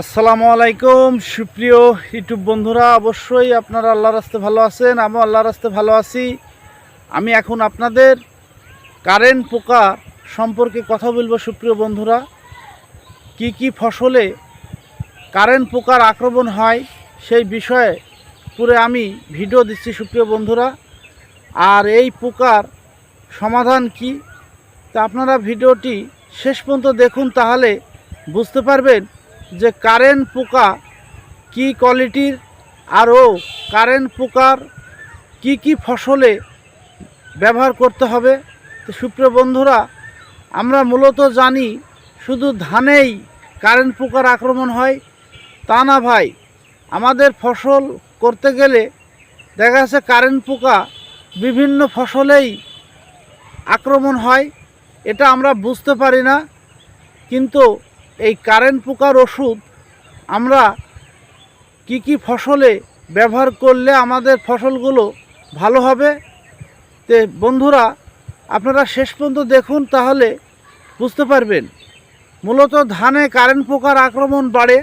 আসসালামু আলাইকুম, সুপ্রিয় ইউটিউব বন্ধুরা, অবশ্যই আপনারা আল্লাহর রাস্তে ভালো আছেন, আমিও আল্লাহর রাস্তে ভালো আছি। আমি এখন আপনাদের কারেন্ট পোকা সম্পর্কে কথা বলব, সুপ্রিয় বন্ধুরা। কি কি ফসলে কারেন্ট পোকার আক্রমণ হয়, সেই বিষয়ে পুরো আমি ভিডিও দিচ্ছি, সুপ্রিয় বন্ধুরা। আর এই পোকার সমাধান কি, তা আপনারা ভিডিওটি শেষ পর্যন্ত দেখুন, তাহলে বুঝতে পারবেন যে কারেন্ট পোকা কি কোয়ালিটির আরও কারেন্ট পোকার কি কি ফসলে ব্যবহার করতে হবে? তো সুপ্রিয় বন্ধুরা, আমরা মূলত জানি শুধু ধানেই কারেন্ট পোকার আক্রমণ হয়, তা না ভাই। আমাদের ফসল করতে গেলে দেখা যাচ্ছে কারেন্ট পোকা বিভিন্ন ফসলেই আক্রমণ হয়, এটা আমরা বুঝতে পারি না। কিন্তু এই কারেন্ট পোকার ওষুধ আমরা কি কি ফসলে ব্যবহার করলে আমাদের ফসলগুলো ভালো হবে? তে বন্ধুরা, আপনারা শেষ পর্যন্ত দেখুন তাহলে বুঝতে পারবেন। মূলত ধানে কারেন্ট পোকার আক্রমণ বাড়ে।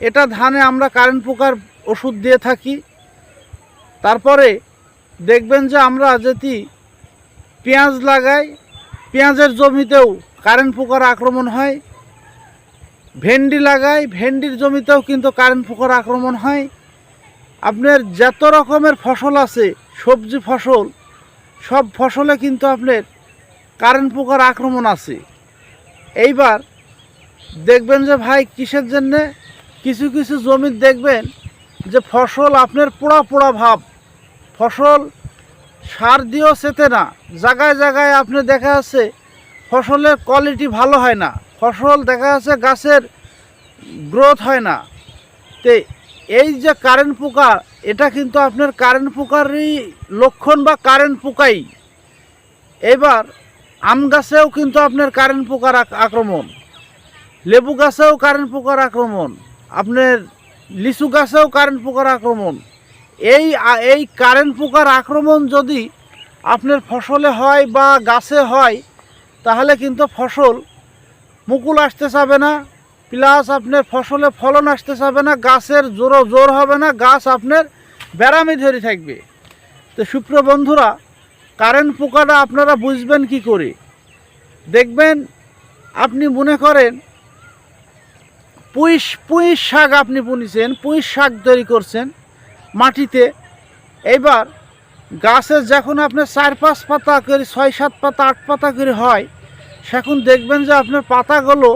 এটা ধানে আমরা কারেন্ট পোকার ওষুধ দিয়ে থাকি। তারপরে দেখবেন যে আমরা যদি পেঁয়াজ লাগাই, পেঁয়াজের জমিতেও কারেন্ট পোকার আক্রমণ হয়। ভেন্ডি লাগাই, ভেন্ডির জমিতেও কিন্তু কারেন্ট পোকার আক্রমণ হয়। আপনার যত রকমের ফসল আছে, সবজি ফসল, সব ফসলে কিন্তু আপনার কারেন্ট পোকার আক্রমণ আছে। এইবার দেখবেন যে ভাই, কিসের জন্যে? কিছু কিছু জমির দেখবেন যে ফসল আপনার পোড়া পোড়া ভাব। ফসল সার দিয়েও সেতে না। জায়গায় জায়গায় আপনি দেখা যাচ্ছে, ফসলের কোয়ালিটি ভালো হয় না। ফসল দেখা যাচ্ছে গাছের গ্রোথ হয় না। তে এই যে কারেন্ট পোকা এটা কিন্তু আপনার কারেন্ট পোকারই লক্ষণ বা কারেন্ট পোকাই। এবার আম গাছেও কিন্তু আপনার কারেন্ট পোকার আক্রমণ। লেবু গাছেও কারেন্ট পোকার আক্রমণ। আপনার লিচু গাছেও কারেন্ট পোকার আক্রমণ। এই এই কারেন্ট পোকার আক্রমণ যদি আপনার ফসলে হয় বা গাছে হয়, তাহলে কিন্তু ফসল মুকুল আসতে চাবে না, প্লাস আপনার ফসলে ফলন আসতে চাবে না, গাছের জোর জোর হবে না, গাছ আপনার ব্যারামি ধরে থাকবে। তো সুপ্রিয় বন্ধুরা, কারেন্ট পোকাটা আপনারা বুঝবেন কি করে? দেখবেন, আপনি মনে করেন, পুঁইশ পুঁইশ শাক আপনি বুনেছেন, পুঁইশ শাক তৈরি করছেন মাটিতে। এইবার গাছের যখন আপনার চার পাঁচ পাতা করে, ছয় সাত পাতা, আট পাতা করে হয় সেখন দেখবেন যে আপনার পাতাগুলো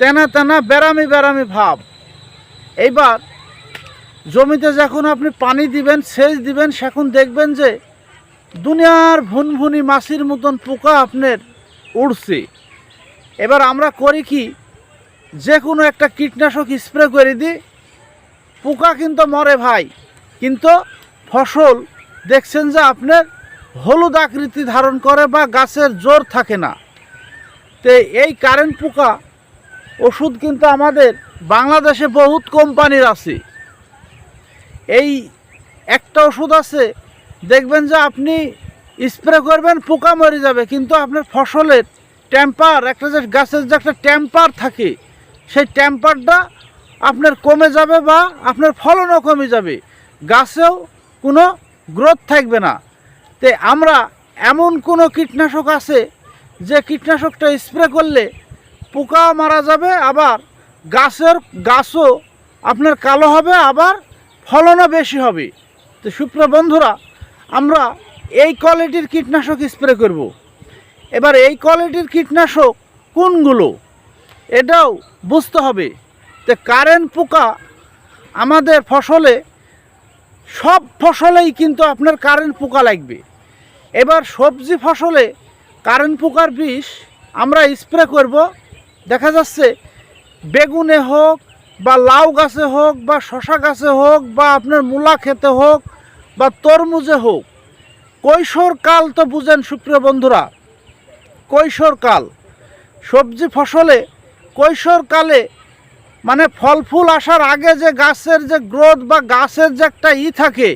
তেনা তেনা বেরামি বেরামি ভাব। এইবার জমিতে যখন আপনি পানি দিবেন, সেচ দিবেন, সেখন দেখবেন যে দুনিয়ার ভুনভুনি মাছির মতন পোকা আপনার উড়ছে। এবার আমরা করি কি, যে কোনো একটা কীটনাশক স্প্রে করে দিই পোকা কিন্তু মরে ভাই, কিন্তু ফসল দেখছেন যে আপনার হলুদ আকৃতি ধারণ করে বা গাছের জোর থাকে না। তো এই কারেন্ট পোকা ওষুধ কিন্তু আমাদের বাংলাদেশে বহুত কোম্পানির আছে। এই একটা ওষুধ আছে, দেখবেন যে আপনি স্প্রে করবেন, পোকা মরে যাবে, কিন্তু আপনার ফসলের ট্যাম্পার একটা যে গাছের যে একটা ট্যাম্পার থাকে, সেই ট্যাম্পারটা আপনার কমে যাবে বা আপনার ফলনও কমে যাবে। গাছেও কোনো গ্রোথ থাকবে না। তে আমরা এমন কোনো কীটনাশক আছে যে কীটনাশকটা স্প্রে করলে পোকা মারা যাবে, আবার গাছের গাছও আপনার কালো হবে, আবার ফলনও বেশি হবে। তো সুপ্রিয় বন্ধুরা, আমরা এই কোয়ালিটির কীটনাশক স্প্রে করব। এবার এই কোয়ালিটির কীটনাশক কোনগুলো, এটাও বুঝতে হবে। তো কারেন্ট পোকা আমাদের ফসলে, সব ফসলেই কিন্তু আপনার কারেন্ট পোকা লাগবে। এবার সবজি ফসলে কারেন্ট পোকার বিষ আমরা স্প্রে করব দেখা যাচ্ছে বেগুনে হোক বা লাউ গাছে হোক বা শশা গাছে হোক বা আপনার মূলা খেতে হোক বা তরমুজে হোক কৈশোরকাল তো বুঝেন সুপ্রিয় বন্ধুরা কৈশোরকাল সবজি ফসলে কৈশোরকালে মানে ফল ফুল আসার আগে যে গাছের যে গ্রোথ বা গাছের যে একটা ই থাকে,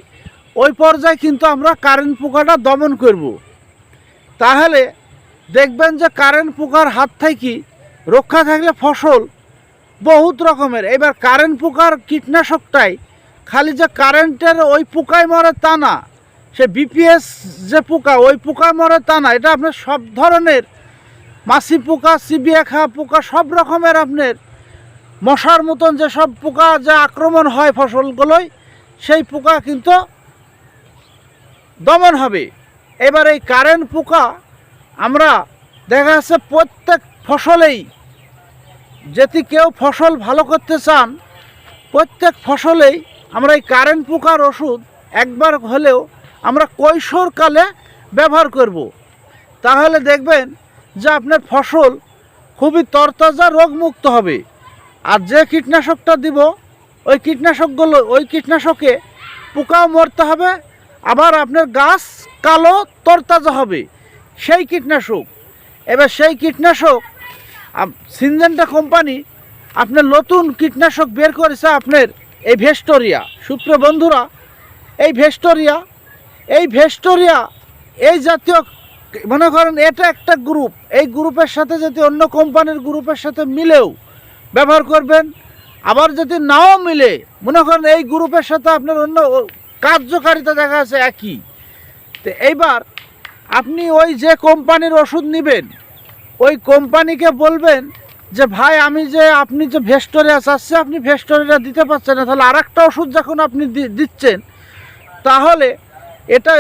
ওই পর্যায়ে কিন্তু আমরা কারেন্ট পোকাটা দমন করব। তাহলে দেখবেন যে কারেন্ট পোকার হাত থেকে রক্ষা থাকলে ফসল বহুত রকমের। এবার কারেন্ট পোকার কীটনাশকটাই, খালি যে কারেন্টের ওই পোকায় মরে তা না। সে বিপিএস যে পোকা, ওই পোকায় মরে তা না। এটা আপনার সব ধরনের মাছি পোকা, চিবিয়ে খাওয়া পোকা, সব রকমের আপনার মশার মতন যে সব পোকা যে আক্রমণ হয় ফসলগুলোয় সেই পোকা কিন্তু দমন হবে। এবার এই কারেন্ট পোকা আমরা দেখা যাচ্ছে প্রত্যেক ফসলেই যদি কেউ ফসল ভালো করতে চান, প্রত্যেক ফসলেই আমরা এই কারেন্ট পোকার ওষুধ একবার হলেও আমরা কৈশোরকালে ব্যবহার করব। তাহলে দেখবেন যে আপনার ফসল খুবই তরতাজা রোগমুক্ত হবে আর যে কীটনাশকটা দিব, ওই কীটনাশকগুলো, ওই কীটনাশকে পোকাও মরতে হবে, আবার আপনার গাছ কালো তরতাজা হবে সেই কীটনাশক। এবার সেই কীটনাশক সিনজেন্টা কোম্পানি আপনার নতুন কীটনাশক বের করেছে আপনার এই ভেস্টোরিয়া। সুপ্র বন্ধুরা, এই ভেস্টোরিয়া এই ভেস্টোরিয়া, এই জাতীয় মনে করেন এটা একটা গ্রুপ এই গ্রুপের সাথে যদি অন্য কোম্পানির গ্রুপের সাথে মিলেও ব্যবহার করবেন, আবার যদি নাও মিলে, মনে করেন এই গ্রুপের সাথে আপনার অন্য কার্যকারিতা দেখা আছে একই। তো এইবার আপনি ওই যে কোম্পানির ওষুধ নেবেন, ওই কোম্পানিকে বলবেন যে, ভাই, আমি যে আপনি যে ভেস্টোরিয়া চাচ্ছে, আপনি ভেস্টোরিয়া দিতে পারছেন না। তাহলে আর একটা ওষুধ যখন আপনি দিচ্ছেন, তাহলে এটা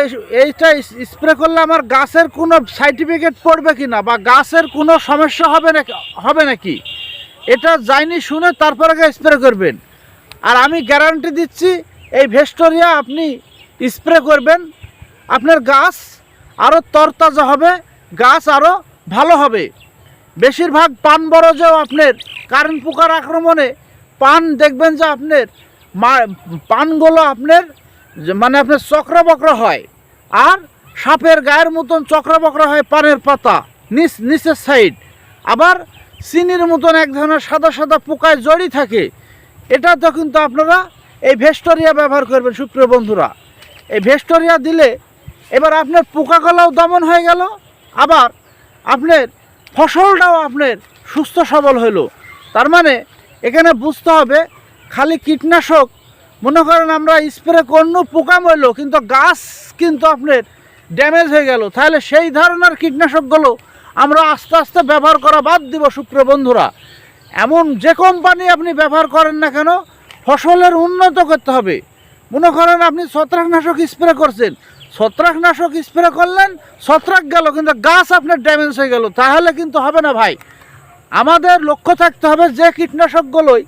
এইটা স্প্রে করলে আমার গাছের কোনো সার্টিফিকেট পড়বে কি না? বা গাছের কোনো সমস্যা হবে না হবে নাকি? এটা যাইনি শুনে তারপরে স্প্রে করবেন। আর আমি গ্যারান্টি দিচ্ছি, এই ভেস্টোরিয়া আপনি স্প্রে করবেন। আপনার গাছ আরও তরতাজা হবে, গাছ আরও ভালো হবে। বেশিরভাগ পান বরজেও আপনার কারেন্ট পোকার আক্রমণে পান দেখবেন যে আপনার পানগুলো আপনার মানে আপনার চক্রবক্র হয়। আর সাপের গায়ের মতন চক্রবক্র হয় পানের পাতা, নিচ, নিচের সাইড আবার চিনির মতন এক ধরনের সাদা সাদা পোকায় জড়ি থাকে। এটা তো কিন্তু আপনারা এই ভেস্টোরিয়া ব্যবহার করবেন সুপ্রিয় বন্ধুরা। এই ভেস্টোরিয়া দিলে এবার আপনার পোকা কলাও দমন হয়ে গেল, আবার আপনার ফসলটাও আপনার সুস্থ সবল হলো তার মানে এখানে বুঝতে হবে, খালি কীটনাশক, মনে করেন আমরা স্প্রে করল পোকা মরলো, কিন্তু গাছ কিন্তু আপনার ড্যামেজ হয়ে গেল। তাহলে সেই ধরনের কীটনাশকগুলো আমরা আস্তে আস্তে ব্যবহার করা বাদ দিব, সুপ্রিয় বন্ধুরা। এমন যে কোম্পানি আপনি ব্যবহার করেন না কেন, ফসলের উন্নত করতে হবে। মনে করেন আপনি ছত্রাকনাশক স্প্রে করছেন ছত্রাকনাশক স্প্রে করলেন, ছত্রাক গেল, কিন্তু গাছ আপনার ড্যামেজ হয়ে গেল। তাহলে কিন্তু হবে না ভাই। আমাদের লক্ষ্য থাকতে হবে যে কীটনাশকগুলোই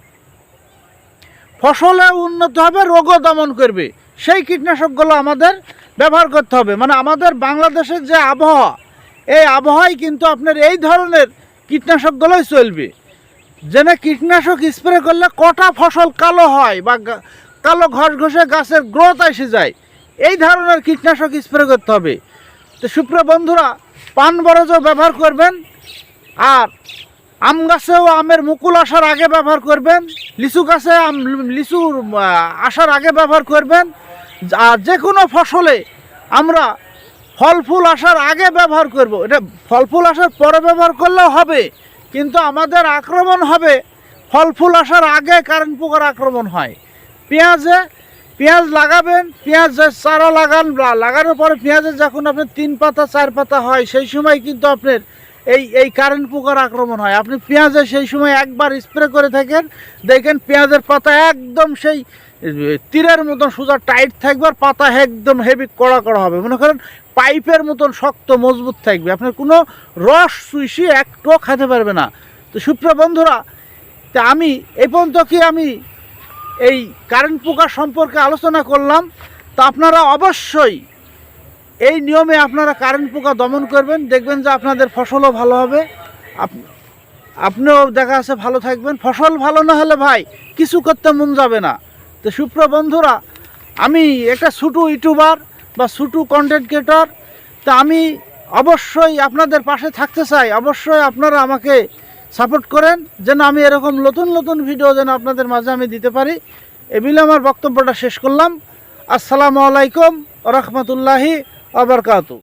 ফসলে উন্নত হবে, রোগও দমন করবে। সেই কীটনাশকগুলো আমাদের ব্যবহার করতে হবে। মানে আমাদের বাংলাদেশের যে আবহাওয়া, এই আবহাওয়ায় কিন্তু আপনার এই ধরনের কীটনাশকগুলোই চলবে। যেন কীটনাশক স্প্রে করলে কটা ফসল কালো হয় বা কালো ঘষ ঘষে গাছের গ্রোথ এসে যায়। এই ধরনের কীটনাশক স্প্রে করতে হবে। তো সুপ্রিয় বন্ধুরা, পান বরজও ব্যবহার করবেন, আর আম গাছেও আমের মুকুল আসার আগে ব্যবহার করবেন, লিচু গাছে আম, লিচু আসার আগে ব্যবহার করবেন, আর যে কোনো ফসলে আমরা ফল ফুল আসার আগে ব্যবহার করব। এটা ফল ফুল আসার পরে ব্যবহার করলেও হবে, কিন্তু আমাদের আক্রমণ হবে ফল ফুল আসার আগে কারেন্ট পোকার আক্রমণ হয়। পেঁয়াজে পেঁয়াজ লাগাবেন, পেঁয়াজ চারা লাগান, লাগানোর পরে পেঁয়াজের যখন আপনার তিন পাতা, চার পাতা হয়, সেই সময় কিন্তু আপনার এই এই কারেন্ট পোকার আক্রমণ হয়। আপনি পেঁয়াজে সেই সময় একবার স্প্রে করে থাকেন, দেখেন পেঁয়াজের পাতা একদম সেই তীরের মতন সোজা টাইট থাকবে আর পাতা একদম হেভি কড়া কড়া হবে। মনে করেন পাইপের মতন শক্ত, মজবুত থাকবে। আপনার কোনো রস চুইসি একটুও খেতে পারবে না। তো সুপ্রিয় বন্ধুরা, তা আমি এই পর্যন্ত কি আমি এই কারেন্ট পোকা সম্পর্কে আলোচনা করলাম, তা আপনারা অবশ্যই এই নিয়মে আপনারা কারেন্ট পোকা দমন করবেন, দেখবেন যে আপনাদের ফসলও ভালো হবে। আপ- আপনিও দেখা যাচ্ছে ভালো থাকবেন। ফসল ভালো না হলে ভাই কিছু করতে মন যাবে না। তো সুপ্র বন্ধুরা, আমি একটা ছোটো ইউটিউবার বা ছোটো কন্টেন্ট ক্রিয়েটর তা আমি অবশ্যই আপনাদের পাশে থাকতে চাই। অবশ্যই আপনারা আমাকে সাপোর্ট করেন, যেন আমি এরকম নতুন নতুন ভিডিও যেন আপনাদের মাঝে আমি দিতে পারি। এগুলো আমার বক্তব্যটা শেষ করলাম। আসসালামু আলাইকুম রহমতুল্লাহি আবরকাতু